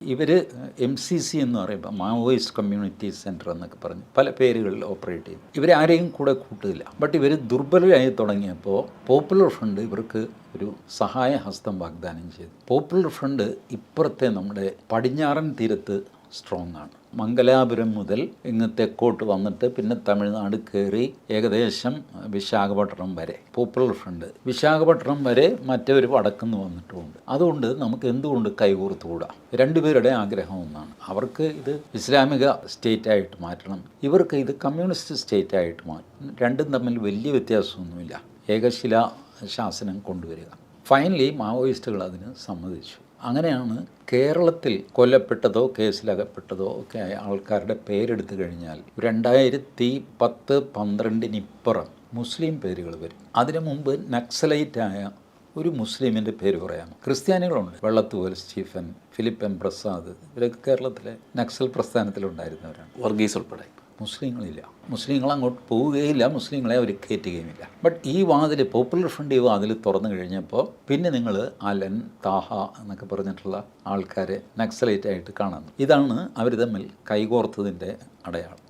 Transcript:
ഇവർ M C C എന്ന് പറയുമ്പോൾ മാവോയിസ്റ്റ് കമ്മ്യൂണിറ്റി സെന്റർ എന്നൊക്കെ പറഞ്ഞ് പല പേരുകളിൽ ഓപ്പറേറ്റ് ചെയ്യും. ഇവരെ ആരെയും കൂടെ കൂട്ടില്ല ബട്ട് ഇവർ ദുർബലരായി തുടങ്ങിയപ്പോൾ പോപ്പുലർ ഫ്രണ്ട് ഇവർക്ക് ഒരു സഹായ ഹസ്തം വാഗ്ദാനം ചെയ്തു. പോപ്പുലർ ഫ്രണ്ട് ഇപ്പുറത്തെ നമ്മുടെ പടിഞ്ഞാറൻ തീരത്ത് സ്ട്രോങ് ആണ്. മംഗലാപുരം മുതൽ ഇങ്ങ് തെക്കോട്ട് വന്നിട്ട് പിന്നെ തമിഴ്നാട് കയറി ഏകദേശം വിശാഖപട്ടണം വരെ പോപ്പുലർ ഫ്രണ്ട് വിശാഖപട്ടണം വരെ മറ്റവർ വടക്കുന്ന് വന്നിട്ടുമുണ്ട് അതുകൊണ്ട് നമുക്ക് എന്തുകൊണ്ട് കൈകോർത്തുകൂടാ രണ്ടുപേരുടെ ആഗ്രഹം ഒന്നാണ്. അവർക്ക് ഇത് ഇസ്ലാമിക സ്റ്റേറ്റ് ആയിട്ട് മാറ്റണം. ഇവർക്ക് ഇത് കമ്മ്യൂണിസ്റ്റ് സ്റ്റേറ്റ് ആയിട്ട് മാറ്റണം. രണ്ടും തമ്മിൽ വലിയ വ്യത്യാസമൊന്നുമില്ല. ഏകശില ശാസനം കൊണ്ടുവരിക. ഫൈനലി മാവോയിസ്റ്റുകൾ അതിന് സമ്മതിച്ചു. അങ്ങനെയാണ് കേരളത്തിൽ കൊല്ലപ്പെട്ടതോ കേസിലകപ്പെട്ടതോ ഒക്കെ ആയ ആൾക്കാരുടെ പേരെടുത്തു കഴിഞ്ഞാൽ രണ്ടായിരത്തി പത്ത് പന്ത്രണ്ടിനിപ്പുറം മുസ്ലിം പേരുകൾ വരും. അതിനു മുമ്പ് നക്സലൈറ്റായ ഒരു മുസ്ലിമിന്റെ പേര് പറയാം ക്രിസ്ത്യാനികളുണ്ട്. വെള്ളത്തുവൽ സ്റ്റീഫൻ ഫിലിപ്പൻ പ്രസാദ് ഇവരൊക്കെ കേരളത്തിലെ നക്സൽ പ്രസ്ഥാനത്തിലുണ്ടായിരുന്നവരാണ്. വർഗീസ് ഉൾപ്പെടെ. മുസ്ലിങ്ങളില്ല. മുസ്ലിങ്ങൾ അങ്ങോട്ട് പോവുകയില്ല മുസ്ലിങ്ങളെ അവർ കയറ്റുകയുമില്ല. ബട്ട് ഈ വാതിൽ പോപ്പുലർ ഫ്രണ്ട് ഈ വാതിൽ തുറന്നു കഴിഞ്ഞപ്പോൾ പിന്നെ നിങ്ങൾ അലൻ താഹ എന്നൊക്കെ പറഞ്ഞിട്ടുള്ള ആൾക്കാരെ നക്സലേറ്റ് ആയിട്ട് കാണുന്നു ഇതാണ് അവർ തമ്മിൽ കൈകോർത്തതിന്റെ അടയാളം.